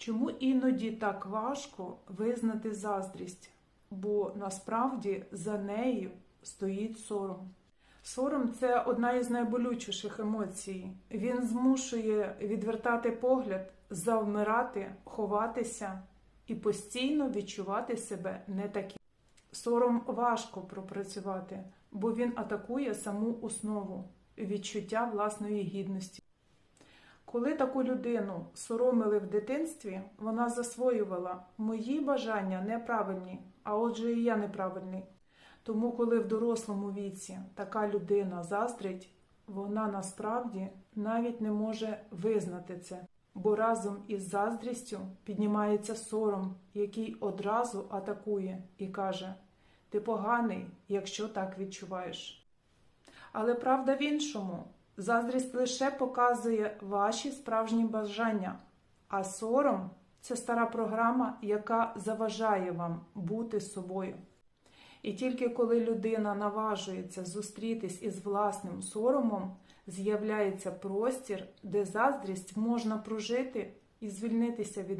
Чому іноді так важко визнати заздрість? Бо насправді за нею стоїть сором. Сором це одна із найболючіших емоцій. Він змушує відвертати погляд, завмирати, ховатися і постійно відчувати себе не таким. Сором важко пропрацювати, бо він атакує саму основу відчуття власної гідності. Коли таку людину соромили в дитинстві, вона засвоювала мої бажання неправильні, а отже, і я неправильний. Тому, коли в дорослому віці така людина заздрить, вона насправді навіть не може визнати це, бо разом із заздрістю піднімається сором, який одразу атакує і каже: Ти поганий, якщо так відчуваєш. Але правда в іншому. Заздрість лише показує ваші справжні бажання, а сором це стара програма, яка заважає вам бути собою. І тільки коли людина наважується зустрітись із власним соромом, з'являється простір, де заздрість можна прожити і звільнитися від.